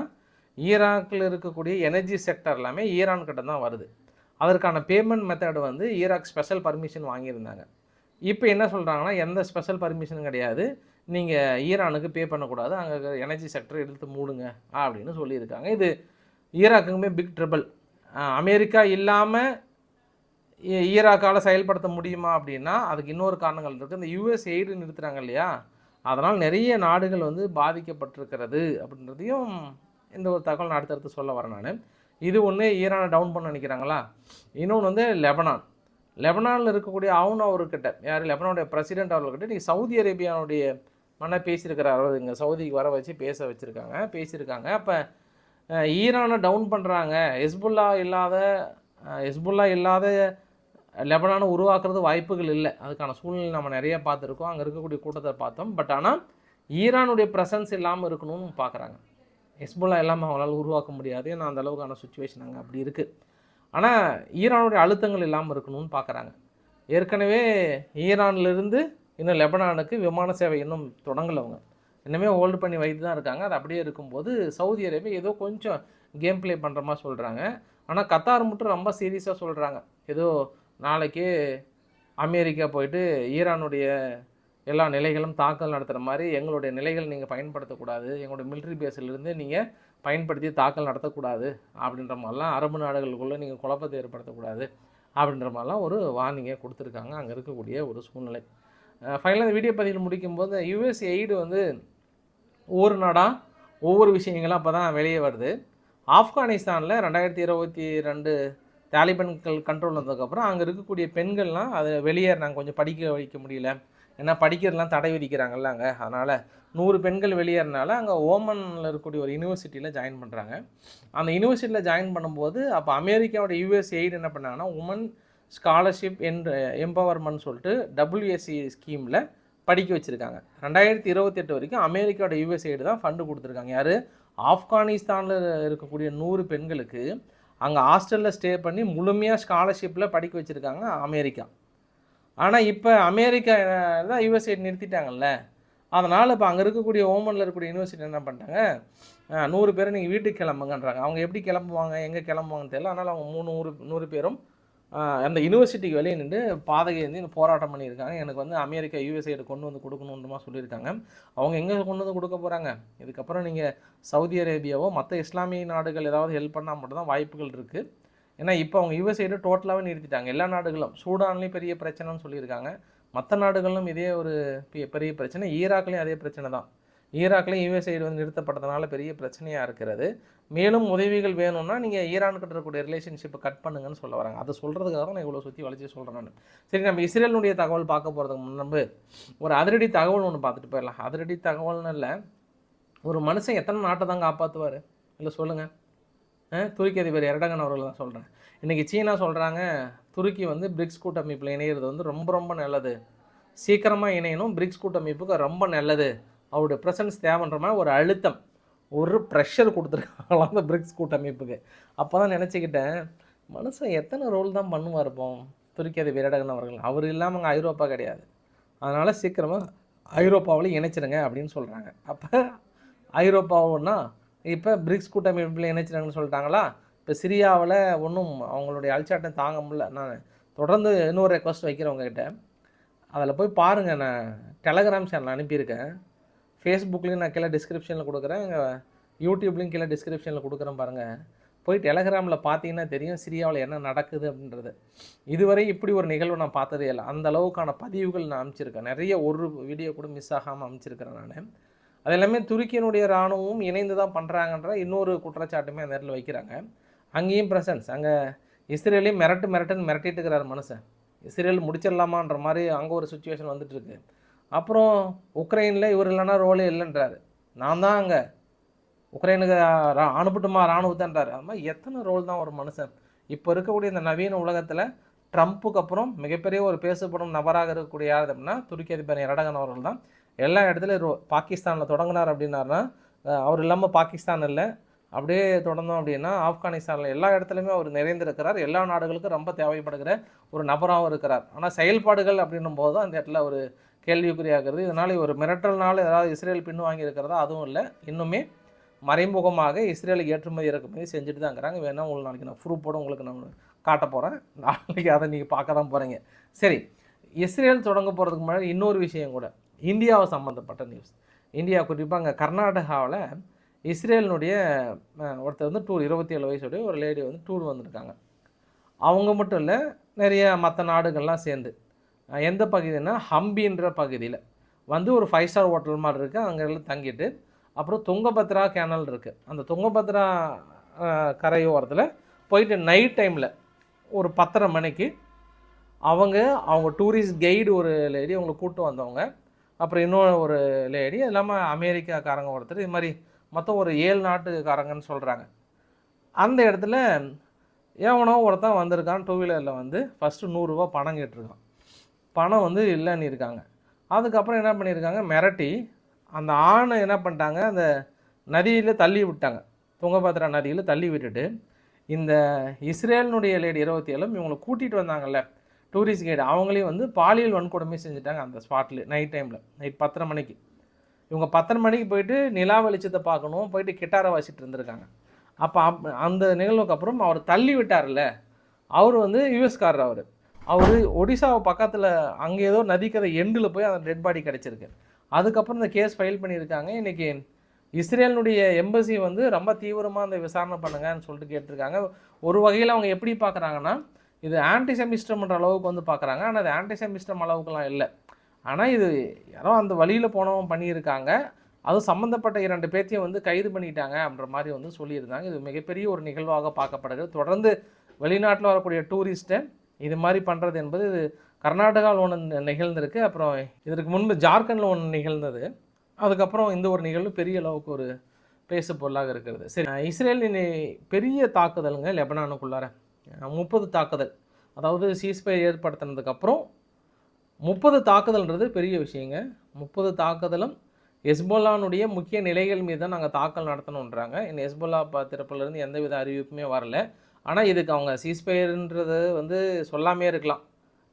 ஈராக்கில் இருக்கக்கூடிய எனர்ஜி செக்டர் எல்லாமே ஈரான் கிட்ட தான் வருது. அதற்கான பேமெண்ட் மெத்தட் வந்து ஈராக் ஸ்பெஷல் பர்மிஷன் வாங்கியிருந்தாங்க. இப்போ என்ன சொல்கிறாங்கன்னா எந்த ஸ்பெஷல் பர்மிஷனும் கிடையாது. நீங்கள் ஈரானுக்கு பே பண்ணக்கூடாது. அங்கே இருக்கிற எனர்ஜி செக்டர் எடுத்து மூடுங்க அப்படின்னு சொல்லியிருக்காங்க. இது ஈராக்குக்குமே பிக் ட்ரிபிள் அமெரிக்கா இல்லாமல் ஈராக்கால் செயல்படுத்த முடியுமா அப்படின்னா அதுக்கு இன்னொரு காரணங்கள் இருக்குது இந்த யூஎஸ் எய்டு நிறுத்துகிறாங்க இல்லையா? அதனால் நிறைய நாடுகள் வந்து பாதிக்கப்பட்டிருக்கிறது அப்படின்றதையும் இந்த ஒரு தகவல் நான் அடுத்தடுத்து சொல்ல வரேன் நான். இது ஒன்று ஈரானை டவுன் பண்ண நினைக்கிறாங்களா? இன்னொன்று வந்து லெபனான். லெபனானில் இருக்கக்கூடிய அவுன் அவர்கிட்ட யார்? லெபனானுடைய பிரசிடென்ட் அவர்கிட்ட நீங்கள் சவுதி அரேபியாவுடைய மன்னர் பேசியிருக்கிறார். அவர் இங்கே சவுதிக்கு வர வச்சு பேச வச்சுருக்காங்க பேசியிருக்காங்க. அப்போ ஈரானை டவுன் பண்ணுறாங்க ஹெஸ்புல்லா இல்லாத ஹெஸ்புல்லா இல்லாத லெபனானை உருவாக்குறது வாய்ப்புகள் இல்லை. அதுக்கான சூழ்நிலை நம்ம நிறைய பார்த்துருக்கோம். அங்கே இருக்கக்கூடிய கூட்டத்தை பார்த்தோம். பட் ஆனால் ஈரானுடைய ப்ரெசன்ஸ் இல்லாமல் இருக்கணும்னு பார்க்குறாங்க ஹெஸ்புல்லா இல்லாமல் அவங்களால உருவாக்க முடியாது. ஏன்னா அந்த அளவுக்கான சுச்சுவேஷன் அங்கே அப்படி இருக்குது ஆனால் ஈரானுடைய அழுத்தங்கள் இல்லாமல் இருக்கணும்னு பார்க்குறாங்க ஏற்கனவே ஈரான்லேருந்து இன்னும் லெபனானுக்கு விமான சேவை இன்னும் தொடங்கலை அவங்க. இன்னுமே ஹோல்டு பண்ணி வைத்து தான் இருக்காங்க. அது அப்படியே இருக்கும்போது சவுதி அரேபியா ஏதோ கொஞ்சம் கேம் ப்ளே பண்ணுற மாதிரி சொல்கிறாங்க ஆனால் கத்தார் மட்டும் ரொம்ப சீரியஸாக சொல்கிறாங்க ஏதோ நாளைக்கு அமெரிக்கா போயிட்டு ஈரானுடைய எல்லா நிலைகளும் தாக்கல் நடத்துகிற மாதிரி எங்களுடைய நிலைகள் நீங்கள் பயன்படுத்தக்கூடாது. எங்களுடைய மிலிட்ரி பேஸிலிருந்து நீங்கள் பயன்படுத்தி தாக்கல் நடத்தக்கூடாது அப்படின்ற மாதிரிலாம் அரபு நாடுகளுக்குள்ளே நீங்கள் குழப்பத்தை ஏற்படுத்தக்கூடாது அப்படின்ற மாதிரிலாம் ஒரு வார்னிங்கை கொடுத்துருக்காங்க. அங்கே இருக்கக்கூடிய ஒரு சூழ்நிலை. ஃபைனலாக இந்த வீடியோ பதிவில் முடிக்கும்போது யூஎஸ் எய்டு வந்து ஒவ்வொரு நாடாக ஒவ்வொரு விஷயங்களும் அப்போ தான் வெளியே வருது. ஆப்கானிஸ்தானில் ரெண்டாயிரத்தி இருபத்தி ரெண்டு தாலிபன்கள் கண்ட்ரோல் வந்ததுக்கப்புறம் அங்கே இருக்கக்கூடிய பெண்கள்லாம் அதை வெளியேறினாங்க கொஞ்சம் படிக்க வைக்க முடியல. ஏன்னா படிக்கிறதுலாம் தடை விதிக்கிறாங்கல்ல அங்கே அதனால் நூறு பெண்கள் வெளியேறினால அங்கே ஓமனில் இருக்கக்கூடிய ஒரு யூனிவர்சிட்டியில் ஜாயின் பண்ணுறாங்க அந்த யூனிவர்சிட்டியில் ஜாயின் பண்ணும்போது அப்போ அமெரிக்காவோட யூஎஸ் எய்டு என்ன பண்ணாங்கன்னா உமன் ஸ்காலர்ஷிப் என்ற எம்பவர்மெண்ட் சொல்லிட்டு டபிள்யூஎஸ்சி ஸ்கீமில் படிக்க வச்சுருக்காங்க. ரெண்டாயிரத்தி இருபத்தெட்டு வரைக்கும் அமெரிக்காவோட யூஎஸ் எய்டு தான் ஃபண்டு கொடுத்துருக்காங்க. யார்? ஆப்கானிஸ்தானில் இருக்கக்கூடிய நூறு பெண்களுக்கு அங்கே ஹாஸ்டலில் ஸ்டே பண்ணி முழுமையாக ஸ்காலர்ஷிப்பில் படிக்க வச்சுருக்காங்க அமெரிக்கா. ஆனால் இப்போ அமெரிக்கா தான் யூஎஸ் நிறுத்திட்டாங்கல்ல. அதனால் இப்போ அங்கே இருக்கக்கூடிய ஓமனில் இருக்கக்கூடிய யூனிவர்சிட்டி என்ன பண்ணிட்டாங்க? நூறு பேரை நீங்கள் வீட்டுக்கு கிளம்புங்கன்றாங்க. அவங்க எப்படி கிளம்புவாங்க எங்கே கிளம்புவாங்கன்னு தெரியல. அதனால் அவங்க மூணு நூறு நூறு பேரும் அந்த யூனிவர்சிட்டிக்கு வெளியே நின்று பாதகை வந்து இந்த போராட்டம் பண்ணியிருக்காங்க. எனக்கு வந்து அமெரிக்கா யூஎஸ்ஐடு கொண்டு வந்து கொடுக்கணுன்றமா சொல்லியிருக்காங்க. அவங்க எங்கே கொண்டு வந்து கொடுக்க போகிறாங்க இதுக்கப்புறம் நீங்கள் சவுதி அரேபியாவோ மற்ற இஸ்லாமிய நாடுகள் ஏதாவது ஹெல்ப் பண்ணால் மட்டும்தான் வாய்ப்புகள் இருக்குது ஏன்னா இப்போ அவங்க யூஎஸ்ஐடு டோட்டலாகவே நிறுத்திட்டாங்க. எல்லா நாடுகளும். சூடான்லேயும் பெரிய பிரச்சனைன்னு சொல்லியிருக்காங்க. மற்ற நாடுகளிலும் இதே ஒரு பெரிய பிரச்சனை. ஈராக்லேயும் அதே பிரச்சனை தான். ஈராக்லேயும் சைடு வந்து நிறுத்தப்பட்டதுனால பெரிய பிரச்சனையாக இருக்கிறது. மேலும் உதவிகள் வேணும்னா நீங்கள் ஈரான்கிட்ட இருக்கக்கூடிய ரிலேஷன்ஷிப்பை கட் பண்ணுங்கன்னு சொல்ல வராங்க. அதை சொல்கிறதுக்காக தான் நான் இவ்வளோ சுற்றி வளைச்சி சொல்கிறேன் நான். சரி நம்ம இஸ்ரேலுடைய தகவல் பார்க்க போகிறதுக்கு முன்னம்பு ஒரு அதிரடி தகவல் ஒன்று பார்த்துட்டு போயிடலாம். அதிரடி தகவல்னு இல்லை ஒரு மனுஷன் எத்தனை நாட்டை தான் காப்பாற்றுவார் இல்லை சொல்லுங்கள் துருக்கி அதிபர் எரடகன் அவர்கள் தான் சொல்கிறேன் இன்றைக்கி சீனா சொல்கிறாங்க துருக்கி வந்து பிரிக்ஸ் கூட்டமைப்பில் இணையிறது வந்து ரொம்ப ரொம்ப நல்லது. சீக்கிரமாக இணையணும் பிரிக்ஸ் கூட்டமைப்புக்கு ரொம்ப நல்லது. அவருடைய ப்ரெசன்ஸ் தேவைன்ற மாதிரி ஒரு அழுத்தம் ஒரு ப்ரெஷர் கொடுத்துருக்காங்களாம் அந்த பிரிக்ஸ் கூட்டமைப்புக்கு. அப்போ தான் நினச்சிக்கிட்டேன் மனுஷன் எத்தனை ரோல் தான் பண்ணுவார் இருப்போம் அதிபர் வீரடகன் அவர்கள். அவர் இல்லாமல் அங்கே ஐரோப்பா கிடையாது. அதனால் சீக்கிரமாக ஐரோப்பாவில் இணைச்சிருங்க அப்படின்னு சொல்கிறாங்க அப்போ ஐரோப்பாவுன்னா இப்போ பிரிக்ஸ் கூட்டமைப்பில் இணைச்சிருங்கன்னு சொல்லிட்டாங்களா? இப்போ சிரியாவில் ஒன்றும் அவங்களுடைய அழிச்சாட்டம் தாங்க முடியல. நான் தொடர்ந்து இன்னொரு ரெக்வஸ்ட் வைக்கிறேன் உங்ககிட்ட. அதில் போய் பாருங்கள் நான் டெலகிராம் சேனல் அனுப்பியிருக்கேன். ஃபேஸ்புக்லேயும் நான் கீழே டிஸ்கிரிப்ஷனில் கொடுக்குறேன். யூடியூப்லேயும் கீழே டிஸ்கிரிப்ஷனில் கொடுக்குறேன் பாருங்கள் போய் டெலகிராமில் பார்த்தீங்கன்னா தெரியும் சிரியாவில் என்ன நடக்குது அப்படின்றது. இதுவரை இப்படி ஒரு நிகழ்வு நான் பார்த்ததே இல்லை. அந்த அளவுக்கான பதிவுகள் நான் அமைச்சிருக்கேன் நிறைய ஒரு வீடியோ கூட மிஸ் ஆகாமல் அமைச்சிருக்கிறேன் நான். அது எல்லாமே துருக்கியினுடைய இராணுவமும் இணைந்து தான் பண்ணுறாங்கன்ற இன்னொரு குற்றச்சாட்டுமே அந்த இடத்துல வைக்கிறாங்க. அங்கேயும் ப்ரெசன்ஸ் அங்கே இஸ்ரேலையும் மிரட்டு மிரட்டுன்னு மிரட்டிட்டு இருக்கிறார் மனுஷன். இஸ்ரேல் முடிச்சிடலாமான்ற மாதிரி அங்கே ஒரு சுச்சுவேஷன் வந்துட்டுருக்கு அப்புறம் உக்ரைனில் இவர் இல்லைன்னா ரோலே இல்லைன்றாரு. நான் தான் அங்கே உக்ரைனுக்கு ரா- அனுப்பட்டுமா ராணுவத்தான்றாரு அது மாதிரி எத்தனை ரோல் தான் ஒரு மனுஷன். இப்போ இருக்கக்கூடிய இந்த நவீன உலகத்தில் ட்ரம்ப்புக்கு அப்புறம் மிகப்பெரிய ஒரு பேசப்படும் நபராக இருக்கக்கூடிய யார் அப்படின்னா துருக்கி அதிபர் எரடகன் அவர்கள் தான். எல்லா இடத்துலையும் ரோ பாகிஸ்தானில் தொடங்கினார் அப்படின்னாருன்னா அவர் இல்லாமல் பாகிஸ்தான் இல்லை. அப்படியே தொடர்ந்தோம் அப்படின்னா ஆப்கானிஸ்தானில் எல்லா இடத்துலையுமே அவர் நிறைந்திருக்கிறார். எல்லா நாடுகளுக்கும் ரொம்ப தேவைப்படுகிற ஒரு நபராகவும் இருக்கிறார். ஆனால் செயல்பாடுகள் அப்படின்னும் போது தான் அந்த இடத்துல ஒரு கேள்விக்குறியாகிறது. இதனால் ஒரு மிரட்டல்னால ஏதாவது இஸ்ரேல் பின்வாங்கி இருக்கிறதா அதுவும் இல்லை. இன்னுமே மறைமுகமாக இஸ்ரேலுக்கு ஏற்றுமதி இறக்குமதி செஞ்சுட்டு தான் இருக்கிறாங்க. வேணா உங்களுக்கு நாளைக்கு நான் ப்ரூஃபோடு உங்களுக்கு நான் காட்ட போகிறேன் நாளைக்கு அதை நீங்கள் பார்க்க தான் போகிறீங்க சரி இஸ்ரேல் தொடங்க போகிறதுக்கு முன்னாடி இன்னொரு விஷயம் கூட. இந்தியாவை சம்மந்தப்பட்ட நியூஸ் இந்தியா குறிப்பாக அங்கே கர்நாடகாவில் இஸ்ரேலினுடைய ஒருத்தர் வந்து டூர் இருபத்தி ஏழு வயசுடைய ஒரு லேடி வந்து டூர் வந்திருக்காங்க. அவங்க மட்டும் இல்லை நிறைய மற்ற நாடுகள்லாம் சேர்ந்து. எந்த பகுதினா ஹம்பின்ற பகுதியில். வந்து ஒரு ஃபைவ் ஸ்டார் ஹோட்டல் மாதிரி இருக்குது அங்கே தங்கிட்டு. அப்புறம் துங்கபத்ரா கேனல் இருக்குது அந்த துங்கபத்ரா கரையோரத்தில் போயிட்டு நைட் டைமில் ஒரு பத்தரை மணிக்கு அவங்க அவங்க டூரிஸ்ட் கைடு ஒரு லேடி அவங்களை கூப்பிட்டு வந்தவங்க. அப்புறம் இன்னொரு ஒரு லேடி அது இல்லாமல் அமெரிக்காக்காரங்க ஒருத்தர் இது மாதிரி மொத்தம் ஒரு ஏழு நாட்டுக்காரங்கன்னு சொல்கிறாங்க அந்த இடத்துல எவனோ ஒருத்தன் வந்திருக்கான் டூ வீலரில் வந்து ஃபஸ்ட்டு நூறுரூவா பணம் கேட்டிருக்கான். பணம் வந்து இல்லைன்னு இருக்காங்க. அதுக்கப்புறம் என்ன பண்ணியிருக்காங்க? மிரட்டி அந்த ஆணை என்ன பண்ணிட்டாங்க? அந்த நதியில் தள்ளி விட்டாங்க. துங்கபத்ரா நதியில் தள்ளி விட்டுட்டு இந்த இஸ்ரேலினுடைய லேடி இருபத்தி ஏழும் இவங்களை கூட்டிகிட்டு வந்தாங்கல்ல டூரிஸ்ட் கைடு. அவங்களையும் வந்து பாலியல் வன்கொடுமை செஞ்சுட்டாங்க அந்த ஸ்பாட்டில் நைட் டைமில் நைட் பத்தரை மணிக்கு. இவங்க பத்தரை மணிக்கு போயிட்டு நிலா வெளிச்சத்தை பார்க்கணும் போயிட்டு கிட்டாரை வாசிட்டு இருந்திருக்காங்க. அப்போ அப் அந்த நிகழ்வுக்கு அப்புறம் அவர் தள்ளி விட்டார்ல. அவர் வந்து யூஎஸ்காரர் அவர். அவர் ஒடிசாவை பக்கத்தில் அங்கே ஏதோ நதிக்கதை எண்டில் போய் அந்த டெட் பாடி கிடச்சிருக்கு. அதுக்கப்புறம் இந்த கேஸ் ஃபைல் பண்ணியிருக்காங்க. இன்றைக்கி இஸ்ரேலினுடைய எம்பசி வந்து ரொம்ப தீவிரமாக அந்த விசாரணை பண்ணுங்கன்னு சொல்லிட்டு கேட்டிருக்காங்க. ஒரு வகையில் அவங்க எப்படி பார்க்குறாங்கன்னா இது ஆன்டிசெமிஸ்டம்ன்ற அளவுக்கு வந்து பார்க்குறாங்க. ஆனால் அது ஆன்டிசெமிஸ்டம் அளவுக்குலாம் இல்லை. ஆனால் இது யாரோ அந்த வழியில் போனவன் பண்ணியிருக்காங்க. அது சம்மந்தப்பட்ட இரண்டு பேர்த்தையும் வந்து கைது பண்ணிட்டாங்க அப்படின்ற மாதிரி வந்து சொல்லியிருந்தாங்க. இது மிகப்பெரிய ஒரு நிகழ்வாக பார்க்கப்படுகிறது தொடர்ந்து வெளிநாட்டில் வரக்கூடிய டூரிஸ்ட்டை இது மாதிரி பண்ணுறது என்பது இது கர்நாடகாவில் ஒன்று நிகழ்ந்திருக்கு. அப்புறம் இதற்கு முன்பு ஜார்க்கண்டில் ஒன்று நிகழ்ந்தது. அதுக்கப்புறம் இந்த ஒரு நிகழ்வு பெரிய அளவுக்கு ஒரு பேசு பொருளாக இருக்கிறது. சரி இஸ்ரேலின் பெரிய தாக்குதலுங்க லெபனானுக்குள்ளார. முப்பது தாக்குதல். அதாவது சீஸ்பயர் ஏற்படுத்தினதுக்கப்புறம் முப்பது தாக்குதல்ன்றது பெரிய விஷயங்க. முப்பது தாக்குதலும் எஸ்போலானுடைய முக்கிய நிலைகள் மீது தான் நாங்கள் தாக்கல் நடத்தணுன்றாங்க இந்த எஸ்போலா ப தரப்புலேருந்து எந்தவித அறிவிப்புமே வரல. ஆனால் இதுக்கு அவங்க சீஸ்பயர்ன்றது வந்து சொல்லாமே இருக்கலாம்.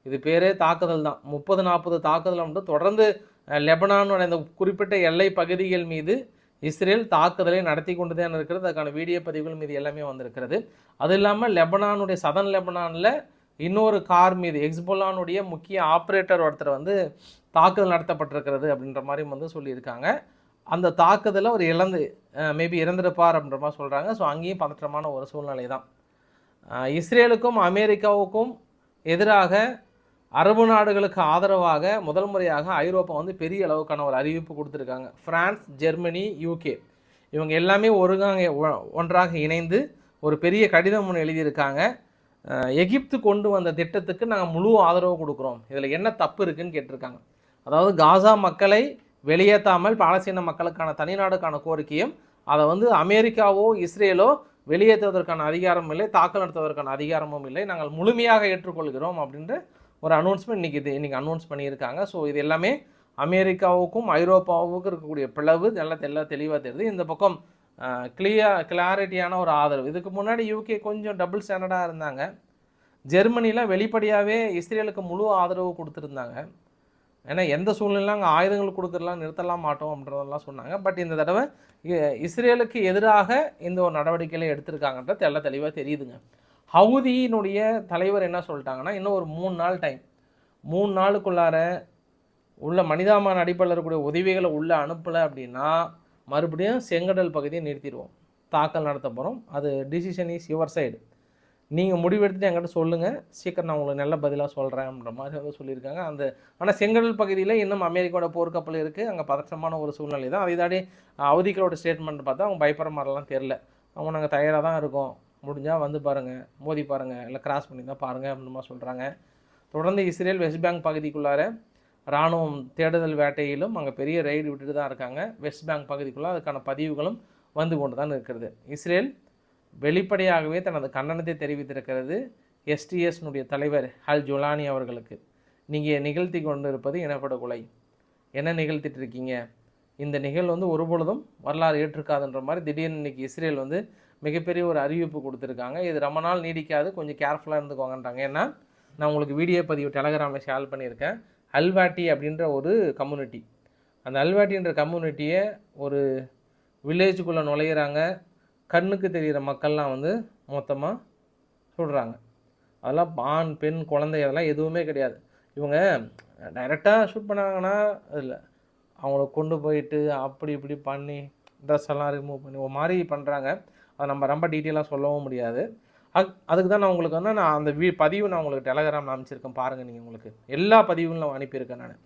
இது பேரே தாக்குதல் தான். முப்பது நாற்பது தாக்குதல் வந்து தொடர்ந்து லெபனானுடைய லெபனானோட இந்த குறிப்பிட்ட எல்லை பகுதிகள் மீது இஸ்ரேல் தாக்குதலை நடத்தி கொண்டு தான் இருக்கிறது. அதுக்கான வீடியோ பதிவுகள் மீது எல்லாமே வந்திருக்கிறது. அது இல்லாமல் லெபனானுடைய சதன் லெபனானில் இன்னொரு கார் மீது எக்ஸ்போலானுடைய முக்கிய ஆப்ரேட்டர் ஒருத்தர் வந்து தாக்குதல் நடத்தப்பட்டிருக்கிறது அப்படின்ற மாதிரி வந்து சொல்லியிருக்காங்க. அந்த தாக்குதலை அவர் இழந்து மேபி இறந்திருப்பார் அப்படின்ற மாதிரி சொல்கிறாங்க ஸோ அங்கேயும் பதற்றமான ஒரு சூழ்நிலை தான் இஸ்ரேலுக்கும் அமெரிக்காவுக்கும் எதிராக அரபு நாடுகளுக்கு ஆதரவாக முதல் முறையாக ஐரோப்பா வந்து பெரிய அளவுக்கான ஒரு அறிவிப்பு கொடுத்துருக்காங்க. ஃப்ரான்ஸ் ஜெர்மனி யூகே இவங்க எல்லாமே ஒருங்காங்க ஒ- ஒன்றாக இணைந்து ஒரு பெரிய கடிதம் ஒன்று எழுதியிருக்காங்க. எகிப்து கொண்டு வந்த திட்டத்துக்கு நாங்கள் முழு ஆதரவு கொடுக்குறோம். இதில் என்ன தப்பு இருக்குன்னு கேட்டிருக்காங்க. அதாவது காசா மக்களை வெளியேற்றாமல் பாலஸ்தீன மக்களுக்கான தனிநாடுக்கான கோரிக்கையும் அதை வந்து அமெரிக்காவோ இஸ்ரேலோ வெளியேற்றுவதற்கான அதிகாரமும் இல்லை தாக்கல் நடத்துவதற்கான அதிகாரமும் இல்லை. நாங்கள் முழுமையாக ஏற்றுக்கொள்கிறோம் அப்படின்ற ஒரு அனௌன்ஸ்மெண்ட் இன்றைக்கி இது இன்றைக்கி அனௌன்ஸ் பண்ணியிருக்காங்க. ஸோ இது எல்லாமே அமெரிக்காவுக்கும் ஐரோப்பாவுக்கும் இருக்கக்கூடிய பிளவு. நல்லா தெல்ல தெளிவாக தெரியுது. இந்த பக்கம் கிளியர் கிளாரிட்டியான ஒரு ஆதரவு. இதுக்கு முன்னாடி யூகே கொஞ்சம் டபுள் ஸ்டாண்டர்டாக இருந்தாங்க. ஜெர்மனியில் வெளிப்படையாகவே இஸ்ரேலுக்கு முழு ஆதரவு கொடுத்துருந்தாங்க. ஏன்னா எந்த சூழ்நிலையும் அங்கே ஆயுதங்கள் கொடுக்கறலாம் நிறுத்தலாம் மாட்டோம் அப்படின்றதெல்லாம் சொன்னாங்க. பட் இந்த தடவை இ- இஸ்ரேலுக்கு எதிராக இந்த ஒரு நடவடிக்கைகளை எடுத்திருக்காங்கன்றது தெல்ல தெளிவாக தெரியுதுங்க. ஹவுதியினுடைய தலைவர் என்ன சொல்லிட்டாங்கன்னா இன்னும் ஒரு மூணு நாள் டைம் மூணு நாளுக்குள்ளார உள்ள மனிதாமான அடிப்படையில் இருக்கக்கூடிய உதவிகளை உள்ளே அனுப்பலை அப்படின்னா மறுபடியும் செங்கடல் பகுதியை நிறுத்திடுவோம். தாக்கல் நடத்த போகிறோம் அது டிசிஷன் இஸ் யுவர் சைடு நீங்கள் முடிவெடுத்துட்டு என்கிட்ட சொல்லுங்கள் சீக்கிரம் நான் உங்களுக்கு நல்ல பதிலாக சொல்கிறேன்ற மாதிரி வந்து சொல்லியிருக்காங்க. அந்த ஆனால் செங்கடல் பகுதியில் இன்னும் அமெரிக்காவோட போர்க்கப்பல் இருக்குது அங்கே பதற்றமான ஒரு சூழ்நிலை தான் அதை தாண்டி அவதிகளோட ஸ்டேட்மெண்ட் பார்த்தா அவங்க பயப்படுற மாதிரிலாம் தெரில அவங்க நாங்கள் தயாராக தான் இருக்கோம். முடிஞ்சால் வந்து பாருங்கள் மோதி பாருங்கள் இல்லை கிராஸ் பண்ணி தான் பாருங்கள் அப்படின்னு சொல்கிறாங்க தொடர்ந்து இஸ்ரேல் வெஸ்ட் பேங்க் பகுதிக்குள்ளார இராணுவம் தேடுதல் வேட்டையிலும் அங்கே பெரிய ரெய்டு விட்டுட்டு தான் இருக்காங்க. வெஸ்ட் பேங்க் பகுதிக்குள்ளே அதுக்கான பதிவுகளும் வந்து கொண்டு தான் இருக்கிறது. இஸ்ரேல் வெளிப்படையாகவே தனது கண்டனத்தை தெரிவித்திருக்கிறது எஸ்டிஎஸ்னுடைய தலைவர் ஹல் ஜொலானி அவர்களுக்கு. நீங்கள் நிகழ்த்தி கொண்டு இருப்பது இனப்படுகொலை என்ன நிகழ்த்திட்டு இருக்கீங்க? இந்த நிகழ்வு வந்து ஒருபொழுதும் வரலாறு ஏற்றிருக்காதுன்ற மாதிரி திடீர்னு இன்னைக்கு இஸ்ரேல் வந்து மிகப்பெரிய ஒரு அறிவிப்பு கொடுத்துருக்காங்க. இது ரொம்ப நாள் நீடிக்காது. கொஞ்சம் கேர்ஃபுல்லாக இருந்துக்கோங்கன்றாங்க. ஏன்னா நான் உங்களுக்கு வீடியோ பதிவு டெலகிராமில் ஷேர் பண்ணியிருக்கேன். அல்வாட்டி அப்படின்ற ஒரு கம்யூனிட்டி அந்த அல்வாட்டின்ற கம்யூனிட்டியை ஒரு வில்லேஜுக்குள்ளே நுழையிறாங்க. கண்ணுக்கு தெரிகிற மக்கள்லாம் வந்து மொத்தமாக சுடுறாங்க அதெல்லாம் ஆண் பெண் குழந்தை அதெல்லாம் எதுவுமே கிடையாது. இவங்க டைரெக்டாக ஷூட் பண்ணாங்கன்னா அதில் அவங்கள கொண்டு போயிட்டு அப்படி இப்படி பண்ணி ட்ரெஸ் எல்லாம் ரிமூவ் பண்ணி ஒரு மாதிரி பண்ணுறாங்க அதை நம்ம ரொம்ப டீட்டெயிலாக சொல்லவும் முடியாது. அது அதுக்கு தான் நான் உங்களுக்கு வந்து நான் அந்த வீ பதிவு நான் உங்களுக்கு டெலகிராம் அனுப்பிச்சிருக்கேன். பாருங்கள் நீங்கள் உங்களுக்கு. எல்லா பதிவுகளும் நான் அனுப்பியிருக்கேன் நான்.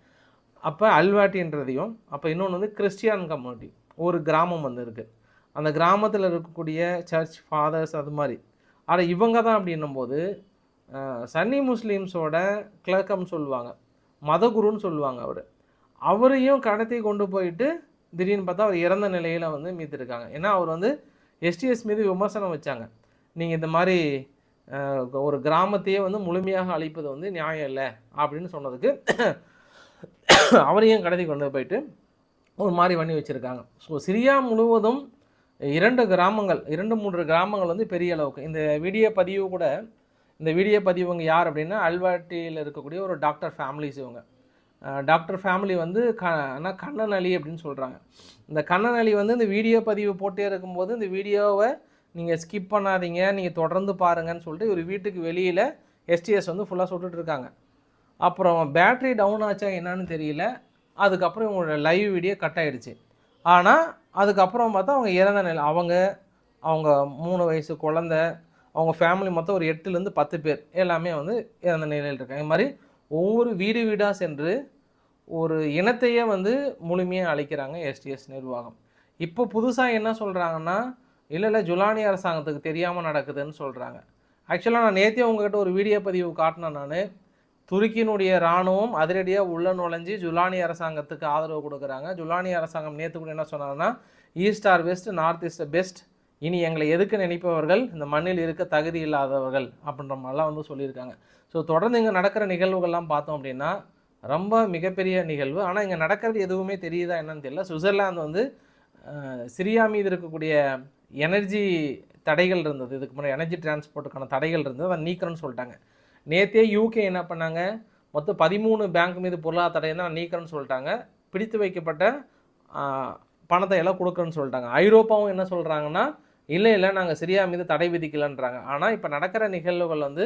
அப்போ அல்வாட்டின்றதையும் அப்போ இன்னொன்று வந்து கிறிஸ்டியன் கம்யூனிட்டி. ஒரு கிராமம் வந்து இருக்குது அந்த கிராமத்தில் இருக்கக்கூடிய சர்ச் ஃபாதர்ஸ் அது மாதிரி. ஆனால் இவங்க தான் அப்படின்னும் போது சன்னி முஸ்லீம்ஸோட கிளர்க்கம்னு சொல்லுவாங்க. மதகுருன்னு சொல்லுவாங்க அவர். அவரையும் கடத்தி கொண்டு போயிட்டு திடீர்னு பார்த்தா அவர் இறந்த நிலையில் வந்து மீத்திருக்காங்க. ஏன்னா அவர் வந்து எஸ்டிஎஸ் மீது விமர்சனம் வச்சாங்க. நீங்கள் இந்த மாதிரி ஒரு கிராமத்தையே வந்து முழுமையாக அழிப்பது வந்து நியாயம் இல்லை அப்படின்னு சொன்னதுக்கு அவரையும் கடத்தி கொண்டு போயிட்டு ஒரு மாதிரி பண்ணி வச்சுருக்காங்க. ஸோ சிரியா முழுவதும் இரண்டு கிராமங்கள் இரண்டு மூன்று கிராமங்கள் வந்து பெரிய அளவுக்கு. இந்த வீடியோ பதிவு கூட இந்த வீடியோ பதிவுங்க யார் அப்படின்னா அல்வாட்டியில் இருக்கக்கூடிய ஒரு டாக்டர் ஃபேமிலிஸ் இவங்க. டாக்டர் ஃபேமிலி வந்து க ஆனால் கண்ணன் அலி அப்படின்னு சொல்கிறாங்க இந்த கண்ணன் அலி வந்து இந்த வீடியோ பதிவு போட்டே இருக்கும்போது இந்த வீடியோவை நீங்கள் ஸ்கிப் பண்ணாதீங்க நீங்கள் தொடர்ந்து பாருங்கன்னு சொல்லிட்டு ஒரு வீட்டுக்கு வெளியில் எஸ்டிஎஸ் வந்து ஃபுல்லாக சுட்டுட்ருக்காங்க அப்புறம் பேட்ரி டவுன் ஆச்சா என்னன்னு தெரியல. அதுக்கப்புறம் இவங்களோட லைவ் வீடியோ கட் ஆகிடுச்சு ஆனால் அதுக்கப்புறம் பார்த்தா அவங்க இறந்த நிலை அவங்க அவங்க மூணு வயசு குழந்த அவங்க ஃபேமிலி மொத்தம் ஒரு எட்டுலேருந்து பத்து பேர் எல்லாமே வந்து இறந்த நிலையில் இருக்காங்க. இது மாதிரி ஒவ்வொரு வீடு வீடாக சென்று ஒரு இனத்தையே வந்து முழுமையாக அழிக்கிறாங்க எஸ்டிஎஸ் நிர்வாகம். இப்போ புதுசாக என்ன சொல்கிறாங்கன்னா இல்லை இல்லை ஜுலானி அரசாங்கத்துக்கு தெரியாமல் நடக்குதுன்னு சொல்கிறாங்க ஆக்சுவலாக நான் நேற்றே உங்ககிட்ட ஒரு வீடியோ பதிவு காட்டினேன் நான். துருக்கியினுடைய இராணுவம் அதிரடியாக உள்ள நுழைஞ்சி ஜுலானி அரசாங்கத்துக்கு ஆதரவு கொடுக்குறாங்க. ஜுலானி அரசாங்கம் நேற்று கூட என்ன சொன்னாங்கன்னா east or west north east best இனி எங்களை எதுக்கு நினைப்பவர்கள்? இந்த மண்ணில் இருக்க தகுதி இல்லாதவர்கள் அப்படின்ற மாதிரிலாம் வந்து சொல்லியிருக்காங்க. ஸோ தொடர்ந்து இங்கே நடக்கிற நிகழ்வுகள்லாம் பார்த்தோம் அப்படின்னா ரொம்ப மிகப்பெரிய நிகழ்வு. ஆனால் இங்கே நடக்கிறது எதுவுமே தெரியுதா என்னன்னு தெரியல. சுவிட்சர்லாந்து வந்து சிரியா மீது இருக்கக்கூடிய எனர்ஜி தடைகள் இருந்தது. இதுக்கு முன்னாடி எனர்ஜி டிரான்ஸ்போர்ட்டுக்கான தடைகள் இருந்தது. அதை நீக்கிறேன்னு சொல்லிட்டாங்க. நேற்றே யூகே என்ன பண்ணாங்க? மொத்தம் பதிமூணு பேங்க் மீது பொருளாதார தடை தான் நீக்கிறேன்னு சொல்லிட்டாங்க. பிடித்து வைக்கப்பட்ட பணத்தை எல்லாம் கொடுக்குறேன்னு சொல்லிட்டாங்க. ஐரோப்பாவும் என்ன சொல்கிறாங்கன்னா இல்லை இல்லை நாங்கள் சிரியா மீது தடை விதிக்கலன்றாங்க. ஆனால் இப்போ நடக்கிற நிகழ்வுகள் வந்து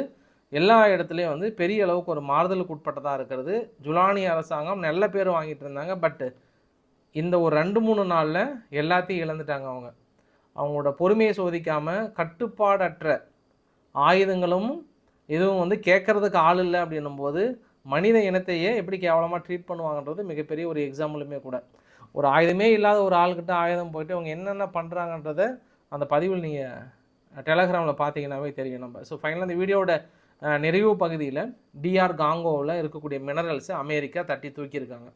எல்லா இடத்துலையும் வந்து பெரிய அளவுக்கு ஒரு மாறுதலுக்கு உட்பட்டதாக இருக்கிறது. ஜுலானி அரசாங்கம் நல்ல பேர் வாங்கிட்டு இருந்தாங்க. பட்டு இந்த ஒரு ரெண்டு மூணு நாளில் எல்லாத்தையும் இழந்துட்டாங்க அவங்க. அவங்களோட பொறுமையை சோதிக்காமல் கட்டுப்பாடற்ற ஆயுதங்களும் எதுவும் வந்து கேட்குறதுக்கு ஆள் இல்லை அப்படின்னும் போது மனித இனத்தையே எப்படி கேவலமாக ட்ரீட் பண்ணுவாங்கன்றது மிகப்பெரிய ஒரு எக்ஸாம்பிளுமே கூட. ஒரு ஆயுதமே இல்லாத ஒரு ஆள்கிட்ட ஆயுதம் போயிட்டு அவங்க என்னென்ன பண்ணுறாங்கன்றத அந்த பதிவில் நீங்கள் டெலகிராமில் பார்த்தீங்கன்னாவே தெரியும் நம்ம. ஸோ ஃபைனலாக இந்த வீடியோவோட நிறைவு பகுதியில் டிஆர் காங்கோவில் இருக்கக்கூடிய மினரல்ஸை அமெரிக்கா தட்டி தூக்கியிருக்காங்க.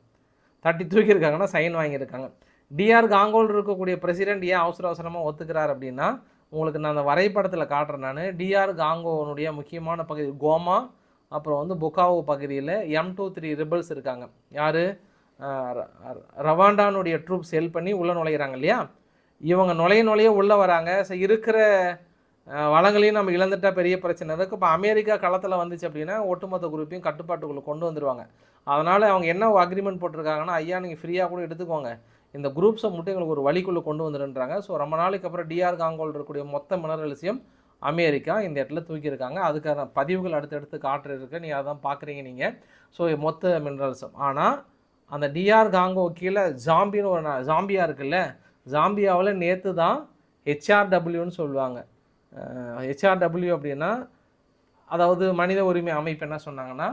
தட்டி தூக்கியிருக்காங்கன்னா சைன் வாங்கியிருக்காங்க. டிஆர் காங்கோவில் இருக்கக்கூடிய பிரசிடென்ட் ஏன் அவசர அவசரமாக ஒத்துக்கிறார் அப்படின்னா உங்களுக்கு நான் அந்த வரைபடத்தில் காட்டுறேன் நான். டிஆர் காங்கோனுடைய முக்கியமான பகுதி கோமா அப்புறம் வந்து புக்காவோ பகுதியில் எம் டூ த்ரீ ரிபல்ஸ் இருக்காங்க. யார்? ரவாண்டானுடைய ட்ரூப்ஸ் ஹெல்ப் பண்ணி உள்ளே நுழைகிறாங்க இல்லையா? இவங்க நுழைய நுழைய உள்ளே வராங்க. ஸோ இருக்கிற வளங்களையும் நம்ம இழந்துட்டா பெரிய பிரச்சனை. இருக்குது இப்போ அமெரிக்கா களத்தில் வந்துச்சு அப்படின்னா ஒட்டுமொத்த குரூப்பையும் கட்டுப்பாட்டுக்குள்ளே கொண்டு வந்துடுவாங்க அதனால் அவங்க என்ன அக்ரிமெண்ட் போட்டிருக்காங்கன்னா ஐயா நீங்கள் ஃப்ரீயாக கூட எடுத்துக்கோங்க. இந்த குரூப்ஸை மட்டும் எங்களுக்கு ஒரு வழிக்குள்ளே கொண்டு வந்துடுன்றாங்க ஸோ ரொம்ப நாளைக்கு அப்புறம் டிஆர் காங்கோல் இருக்கக்கூடிய மொத்த மினரல்ஸையும் அமெரிக்கா இந்த இடத்துல தூக்கியிருக்காங்க. அதுக்கான பதிவுகள் அடுத்தடுத்து காட்டுறதுக்கு நீ அதான் பார்க்குறீங்க நீங்கள் ஸோ மொத்த மினரல்ஸும். ஆனால் அந்த டிஆர் காங்கோ கீழே ஜாம்பின்னு ஒரு ஜாம்பியாக இருக்குல்ல ஜாம்பியாவில் நேற்று தான் ஹெச்ஆர்டபிள்யூன்னு சொல்லுவாங்க. ஹெச்ஆர்டபிள்யூ அப்படின்னா அதாவது மனித உரிமை அமைப்பு என்ன சொன்னாங்கன்னா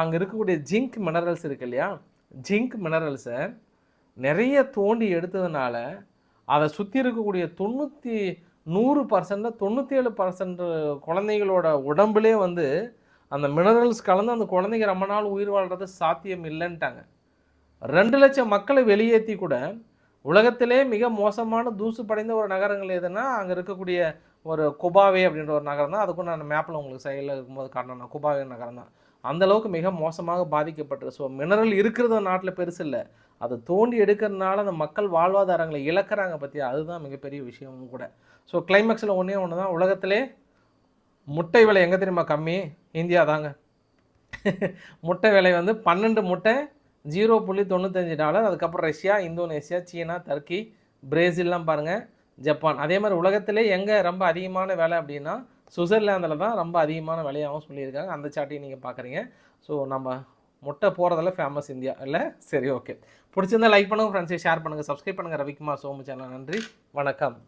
அங்கே இருக்கக்கூடிய ஜிங்க் மினரல்ஸ் இருக்கு இல்லையா? ஜிங்க் மினரல்ஸை நிறைய தோண்டி எடுத்ததுனால அதை சுற்றி இருக்கக்கூடிய தொண்ணூற்றி நூறு பர்சன்ட் தொண்ணூற்றி ஏழு பர்சன்ட் குழந்தைகளோட உடம்புலே வந்து அந்த மினரல்ஸ் கலந்து அந்த குழந்தைங்க ரொம்ப நாள் உயிர் வாழ்றது சாத்தியம் இல்லைன்ட்டாங்க. ரெண்டு லட்சம் மக்களை வெளியேற்றி கூட உலகத்திலே மிக மோசமான தூசு படைந்த ஒரு நகரங்கள் எதுனா அங்கே இருக்கக்கூடிய ஒரு குபாவே அப்படின்ற ஒரு நகரம் தான் அதுக்கும் நான் மேப்பில் உங்களுக்கு சைடில் இருக்கும்போது காட்டினேன் குபாவே நகரம் தான் அந்த அளவுக்கு மிக மோசமாக பாதிக்கப்பட்டது. ஸோ மினரல் இருக்கிறது நாட்டில் பெருசு இல்லை. அதை தோண்டி எடுக்கிறதுனால அந்த மக்கள் வாழ்வாதாரங்களை இழக்கிறாங்க பற்றி அதுதான் மிகப்பெரிய விஷயமும் கூட. ஸோ கிளைமேக்ஸில் ஒன்றே ஒன்று தான் உலகத்திலே முட்டை விலை எங்கே தெரியுமா கம்மி? இந்தியா தாங்க. முட்டை விலை வந்து பன்னெண்டு முட்டை ஜீரோ புள்ளி தொண்ணூத்தஞ்சு டாலர் அதுக்கப்புறம் ரஷ்யா இந்தோனேஷியா சீனா டர்க்கி பிரேசில்லாம் பாருங்கள் ஜப்பான். அதே மாதிரி உலகத்திலே எங்கே ரொம்ப அதிகமான விலை அப்படின்னா சுவிட்சர்லாந்தில் தான் ரொம்ப அதிகமான விலையாகவும் சொல்லியிருக்காங்க. அந்த சாட்டையும் நீங்கள் பார்க்குறீங்க. ஸோ நம்ம முட்டை போகிறதில் ஃபேமஸ் இந்தியா. இல்லை? சரி ஓகே பிடிச்சிருந்தால் லைக் பண்ணுங்கள் ஃப்ரெண்ட்ஸை ஷேர் பண்ணுங்கள் சப்ஸ்கிரைப் பண்ணுங்கள் ரவிக்குமார் சோமு சேனல் நன்றி வணக்கம்.